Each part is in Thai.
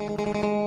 ค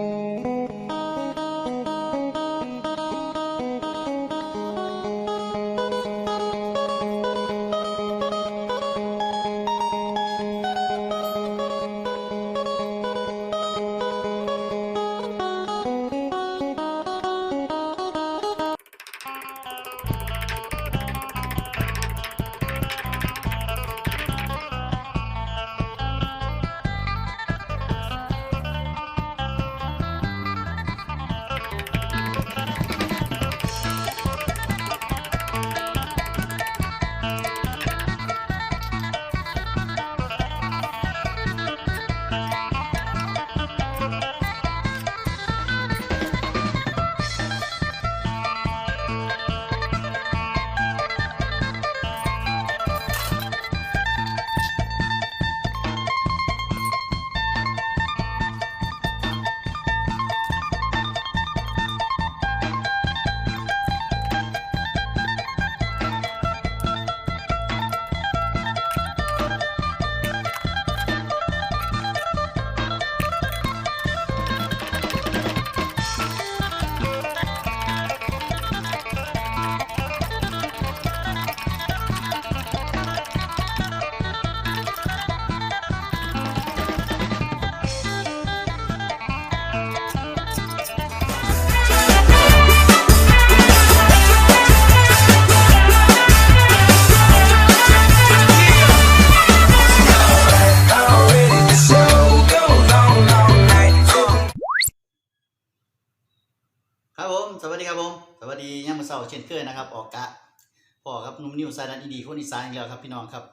นิวสายนันอีดีคนอีสานอีกแล้วครับพี่น้องครับ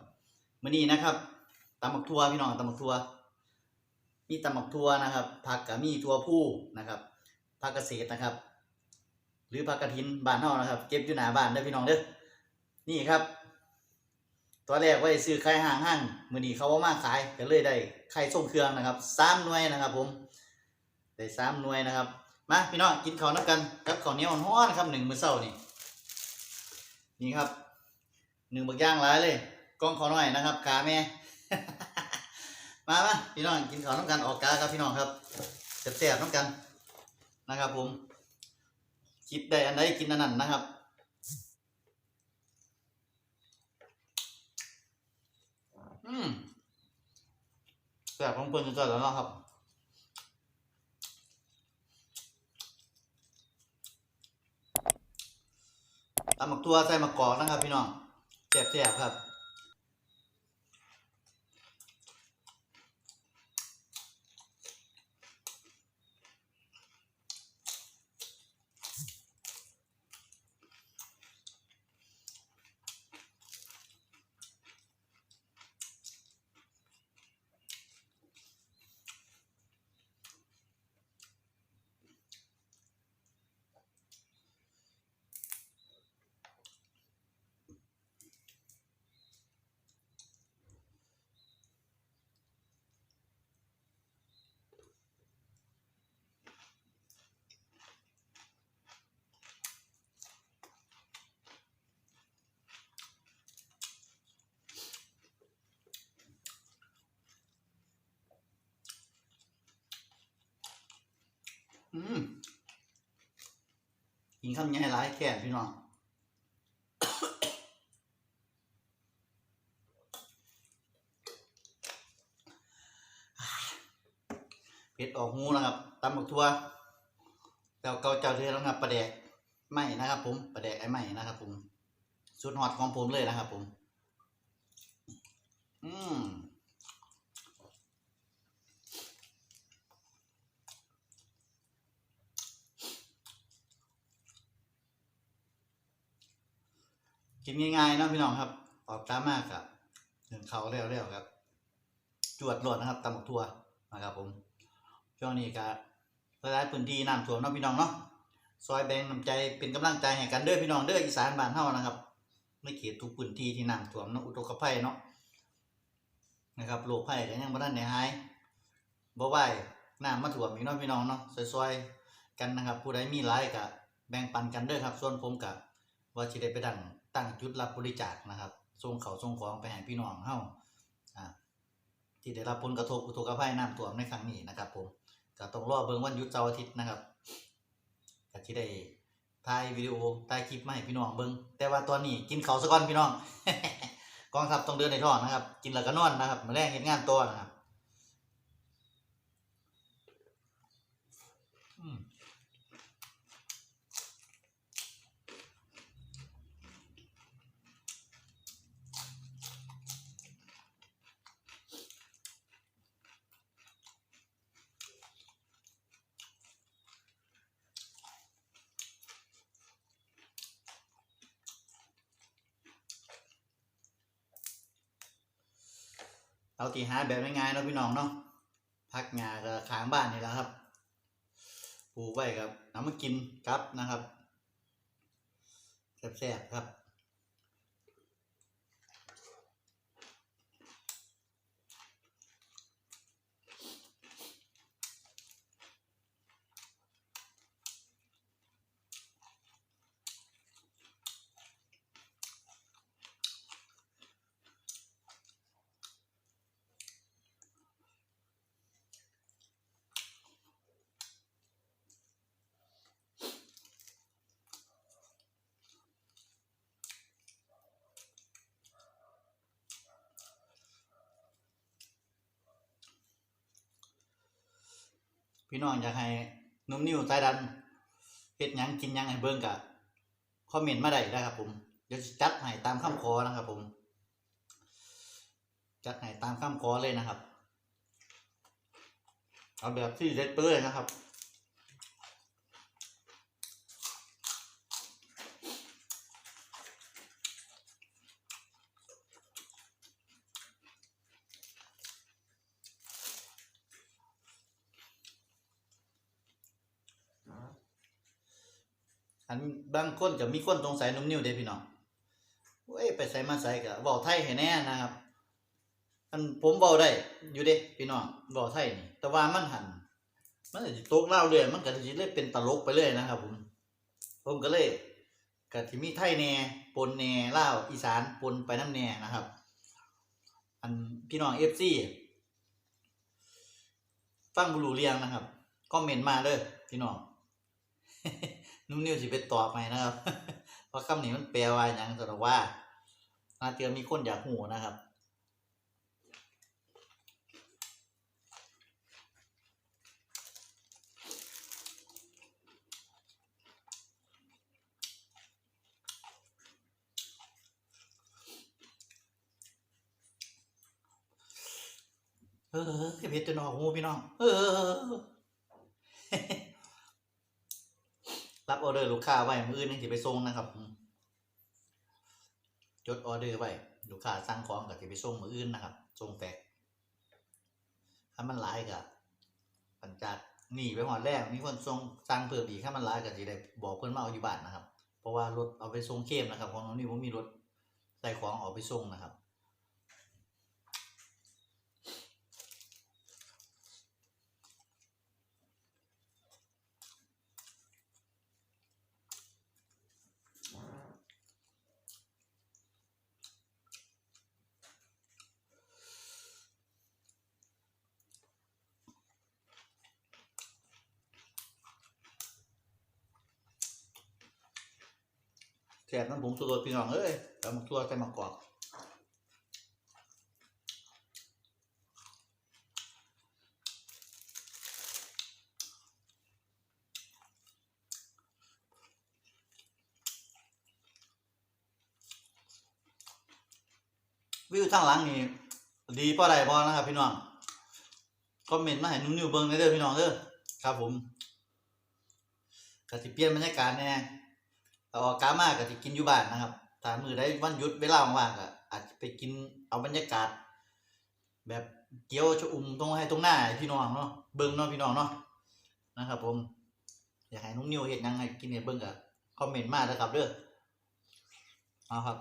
มื้อนี้นะครับตำบักทัวพี่น้องตำบักทัวมีตำบักทัวนะครับผักกะมีทัวผู้นะครับผักเกษตรนะครับ หรือผักกระถินบ้านเฮานะครับ เก็บอยู่หน้าบ้านเด้อพี่น้องเด้อนี่ครับตัวแรกไว้ซื้อไข่ห่างห้างมื้อนี้เขาบ่ามาขายก็เลยได้ไข่ส่งเครื่องนะครับสามหน่วยนะครับ ผมได้สามหน่วยนะครับมาพี่น้องกินข้าวน้ำกันกับข้าวเหนียวฮ้อนๆครับหนึ่งมื้อเช้านี่นี่ครับ หนึ่งบักย่างหลายเลยกล้องขอหน่อยนะครับกาแม่ มามาพี่น้องกินข้าวน้ำกันออกกาครับพี่น้องครับแซ่บๆน้ำกันนะครับ ผมคิดได้อันใดกินอันนั้นนะครับอืมแซ่บของเพิ่นจะๆแล้วนะครับตำหมักตัวใส่หมักกอกนะครับพี่น้อง แซ่บๆครับ อืมกินคำใหญ่หลายแค่พี่น้องเผ็ดออกหูนะครับตำบักทั่วแล้วเกาเจ้าเทือแล้วนะครับปลาแดกไหมนะครับ ผมปลาแดกไอ้ไหมนะครับ ผมสุดฮอตของผมเลยนะครับ ผม อืม กินง่ายๆนะพี่น้องครับออกตามมากครับถึงเขาเร็วๆครับ จวดรวดนะครับตำบักทั่วนะครับผมช่วงนี้ก็หลายๆพื้นที่น้ำท่วมเนาะพี่น้องเนาะซอยแบ่งน้ำใจเป็นกำลังใจให้กันเด้อพี่น้องเด้ออีสานบ้านเฮานะครับในเขตทุกพื้นที่ที่น้ำท่วมเนาะอุทกภัยเนาะนะครับโรคภัยก็ยังบ่ทันได้หายบ่ไหวน้ำมาท่วมอีกเนาะพี่น้องเนาะซอยๆกันนะครับ ผู้ใดมีหลายก็แบ่งปันกันเด้อครับ ส่วนผมก็ว่าสิได้ไปตั้ง ตั้งจุดรับบริจาคนะครับส่งเขาส่งของไปให้พี่น้องเฮาอ่าที่ได้รับผลกระทบอุทกภัยน้ำท่วมในครั้งนี้นะครับ ผมก็ต้องรอเบิ่งวันหยุดเสาร์อาทิตย์นะครับก็สิได้ถ่ายวิดีโอถ่ายคลิปมาให้พี่น้องเบิ่งแต่ว่าตอนนี้กินเขาวซะก่อนพี่น้องกองทัพต้องเดินในท้องนะครับ กินแล้วก็นอนนะครับมื้อแรกเฮ็ดงานต่อนะครับ เอาตีหาแบบง่ายๆเนาะพี่น้องเนาะพักงาก็ค้างบ้านนี่แหละครับปลูกไว้ครับน้ำมากินครับนะครับแซ่บๆครับ พี่น้องอยากให้นุ่มนิ่วใจดันเฮ็ดยังกินยังให้เบิ่งกะคอมเมนต์มาได้นะครับ ผมเดี๋ยวจัดให้ตามคำขอนะครับ ผม จัดให้ตามคำขอเลยนะครับ เอาแบบที่เด็ดเปื้อยนะครับ อัน บางคนจะมีคนสงสัยนุ่มนิ้วเด้พี่น้องเว้ยไปใส่มาใส่ก็เว้าไทยให้แน่นะครับ อันผมเว้าได้อยู่เด้พี่น้องเว้าไทยนี่ แต่ว่ามันหันมันก็สิตกเล่าเรื่อยมันก็สิเลยเป็นตลกไปเรื่อยนะครับ ผม ผมก็เลยก็สิมีไทยแหน่ปนแหน่เลาอีสานปนไปน้ำแหน่นะครับ อันพี่น้อง FC ฟังบ่รู้เรื่องนะครับคอมเมนต์มาเด้อพี่น้อง นุ่มนิ้วสิไปตอบไหมนะครับ เพราะคำนี้มันแปลว่าอย่างสำหรับว่านาเจอมีคนอยากหูนะครับเออเพชรจะนอกหูพี่น้อง เออ รับออ เดอร์ลูกค้าไว้มื้ออื่นยังสิไปส่งนะครับ จดออเดอร์ไว้ลูกค้าสั่งของก็สิไปส่งมื้ออื่นนะครับส่งแฟกถ้ามันหลายก็ปัญจัดหนีไปหอดแรกมีคนส่งสั่งเพิ่มอีกถ้ามันหลายก็สิได้บอกเพิ่นมาเอาอยู่บ้านนะครับ เพราะว่ารถเอาไปส่งเข้มนะครับของน้องนี่ผมมีรถใส่ของเอาไปส่งนะครับ แซ่บน้ำผงสุรสพี่น้องเอ้ยตำบักทั่วใส่มะกอกวิวทางหลังนี่ดีเพราะใดพอนะครับพี่น้องคอมเมนต์มาให้นุ่มนิวเบิ้งได้เด้อพี่น้องเด้อครับผมกสิเปลี่ยนบรรยากาศแน่ เอาอกกามาก็ที่กินอยู่บ้านนะครับถ้ามือได้วันหยุดเวลาว่างๆก็อาจจะไปกินเอาบรรยากาศ แบบเกี๊ยวชะอุ่มตรงให้ตรงหน้าพี่น้องเนาะเบิ้งเนาะพี่น้องเนาะนะครับ ผม อยากให้น้องนิวเห็นยังไงกินให้เบิ้งกับคอมเมนต์มาแล้วครับเด้อเอาครับ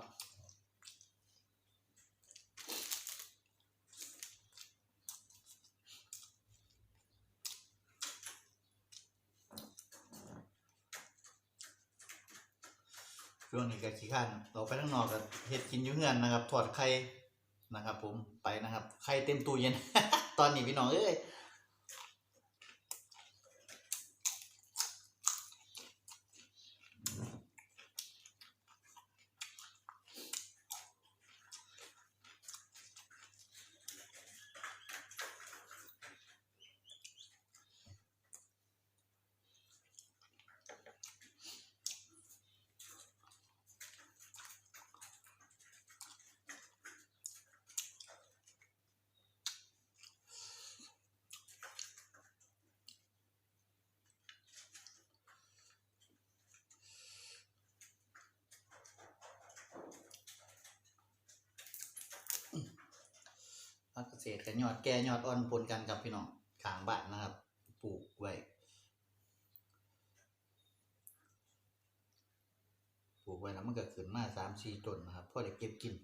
ช่วงนี้ก็ขี้ข้านเราไปข้างนอกก็เห็ดกินอยู่เฮือนนะครับถอดไข่นะครับ ผมไปนะครับไข่เต็มตู้เย็น ตอนนี้พี่น้องเอ้ย ษตรกับยอดแก่ยอดอ่อนปนกันกับพี่น้องขางบ้านนะครับ ปลูกไว้ปลูกไว้แล้วมันก็ขึ้นมาสามสี่ต้นนะครับพอได้เก็บกิน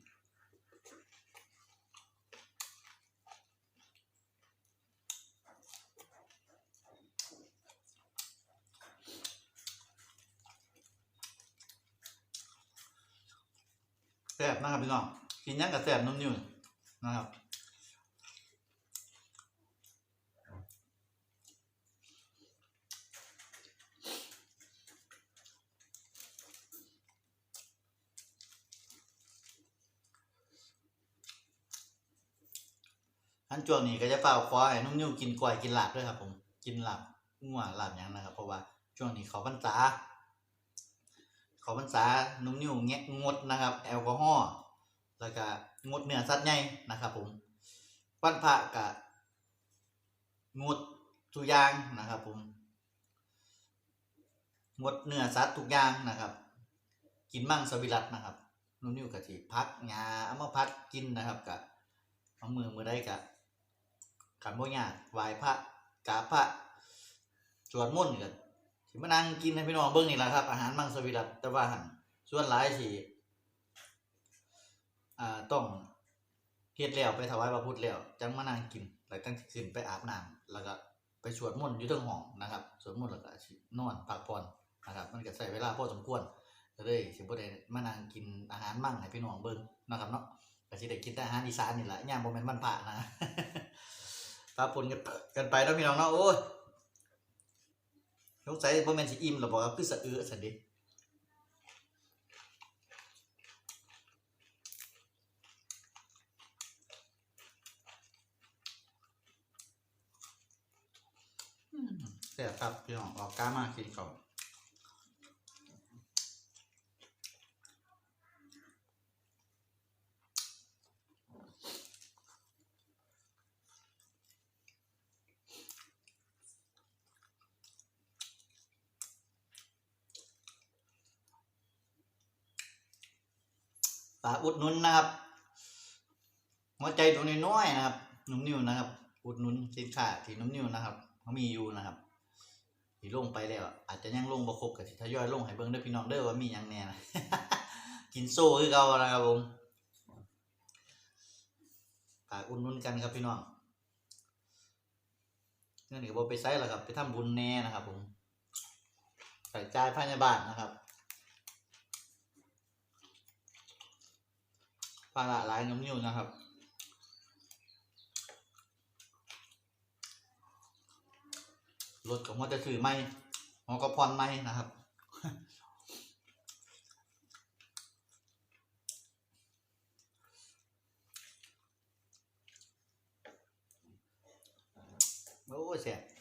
แซ่บนะครับพี่น้องกินยังกับแซ่บนุ่มนิ่มนะครับ นช่วงนี้ก็จะเป่าควาให้นุ่มนิ่มกินกล้วยกินหลาบด้วยครับ ผมกินหลาบงัวหลาบยังนะครับ เพราะว่าช่วงนี้เขาพรรษาเขาพรรษานุ่มนิ่วงงดนะครับ แอลกอฮอล์แล้วก็งดเนื้อสัตว์ใหญ่นะครับ ผมวันพระกะงดทุกอย่างนะครับ ผมงดเนื้อสัตว์ทุกอย่างนะครับ กินมั่งสวิรัตนะครับนุ่มนิ่วกะทิพักงาเอามาพัดกินนะครับกะเอามือมือได้กะ ขันโบยากไหวพระกราบพระสวดมนต์กันสิมานั่งกินให้พี่น้องเบิ่งนี่แหละครับ อาหารมังสวิรัตแต่ว่าหันส่วนหลายสิอ่าต้องเฮ็ดแล้วไปถวายพระพุทธแล้วจังมานั่งกินแล้วจังสิขึ้นไปอาบน้ำแล้วก็ไปสวดมนต์อยู่เทิงห้องนะครับสวดมนต์แล้วก็นอนพักผ่อนนะครับ มันก็ใช้เวลาพอสมควรก็เลยสิบ่ได้มานั่งกินอาหารมั่งให้พี่น้องเบิ่งนะครับเนาะก็สิได้กินแต่อาหารอีสานนี่แหละย่างบ่แม่นวันพระนะ ตาปนกันกันไปแล้วพี่น้องเนาะโอ้ยสงสัยบ่แม่นสิอิ่มหรอบอกว่าคือสะอื้อสันดิเสียครับพี่น้องออกกล้ามากินก่อน ฝากอุดหนุนนะครับหัวใจตัวน้อยๆนะครับนุ่มนิ่วนะครับ อุดหนุนสินค้าที่นุ่มนิ่วนะครับเขามีอยู่นะครับที่ลงไปแล้ว อาจจะยังลงบ่ครบกับที่ทยอยลงให้เบิ่งเด้พี่น้องเด้อว่ามียังแน่นะกินโซ่คือเก่านะครับผมฝากอุดหนุนกันครับพี่น้องเงินก็บ่ไปใช้แล้วครับ ไปทำบุญแน่นะครับผมใส่ใจ่ายาบานนะครับ ภาระลายน้ำนิ้วนะครับ รถของมันจะถือไม่หัวก็พรไม่นะครับ โอ้ยแสบ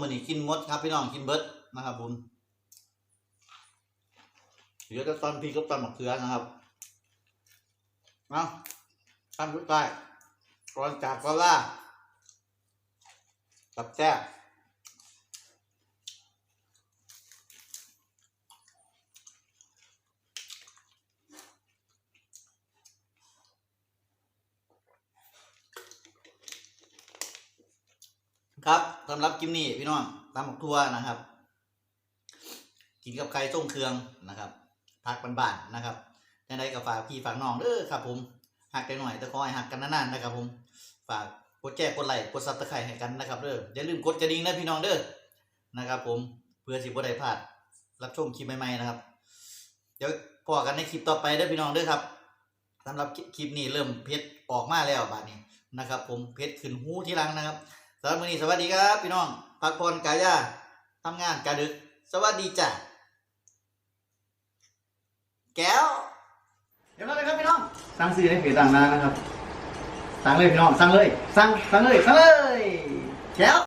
มันนี่กินมดครับพี่น้องกินเบิร์ดนะครับผมเหลือแต่ตอนพีกับตอนหมักเขือนะครับเอาท่านผู้ใต้ก่อนจากก็ล่ากับแจ้บ ครับสำหรับกิมนี่พี่น้องตำหมกทั่วนะครับ กินกับไข่ต้มเครืองนะครับพักบ้านๆนะครับในใดก็ฝากพี่ฝากน้องเด้อครับ ผมหักกันหน่อยแต่ขอให้หักกันนานๆนะครับ ผมฝากกดแจ้กดไลค์กดซับสไครต์ให้กันนะครับเด้ออย่าลืมกดกระดิ่งนะพี่น้องเด้อนะครับ ผมเพื่อสิบ่ได้พลาดรับชมคลิปใหม่ๆนะครับ เดี๋ยวพอกันในคลิปต่อไปเด้อพี่น้องเด้อครับสำหรับคลิปนี้เริ่มเพชรออกมาแล้วบาดนี้นะครับ ผมเพชรขึ้นหูที่หลังนะครับำหรับมื้อนี้สวัสดีครับ พี่น้องพักผ่อนกายาทำงานกาดึก สวัสดีจ้ะแก้วเดี๋ยวมาเลยครับพี่น้องสั่งซื้อในเพจต่างๆนะครับสั่งเลยพี่น้องสั่งเลยสั่งสั่งเลยสั่งเลยแก้ว